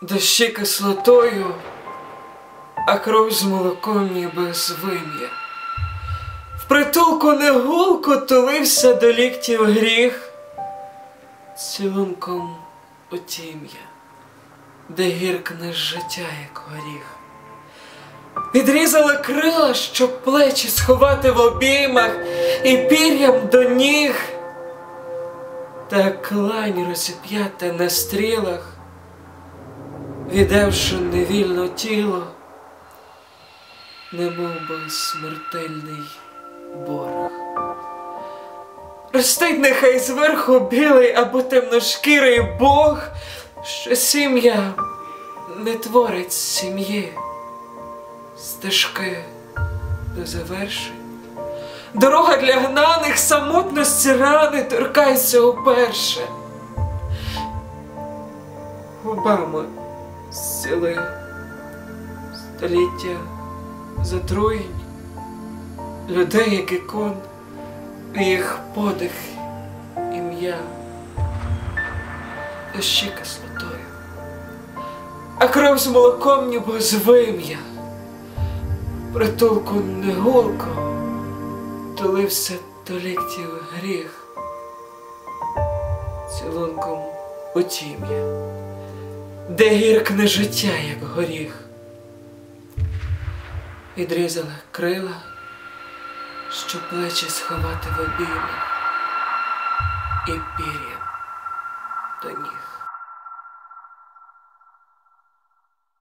дощі кислотою, а кров з молоком ніби з вим'я. В притулку негулко тулився до ліктів гріх, цілунком у тім'я, де гіркне життя, як горіх. Відрізала крила, щоб плечі сховати в обіймах і пір'ям до ніг, та клань розіп'ята на стрілах, віддавши невільно тіло, немов би смертельний борг. Ростить нехай зверху білий або темношкірий Бог, що сім'я не творить сім'ї стежки до завершень. Дорога для гнаних самотності рани торкається уперше. Губами зціли століття затруєнь, людей, як ікон, їх подих ім'я, дощі кислотою, а кров з молоком ніби з вим'я притулку негулко тулився до гріх, цілунком у тім'я, де гіркне життя, як горіх, відрізали крила, щоб плечі сховати в обіймах і пір'я до ніг.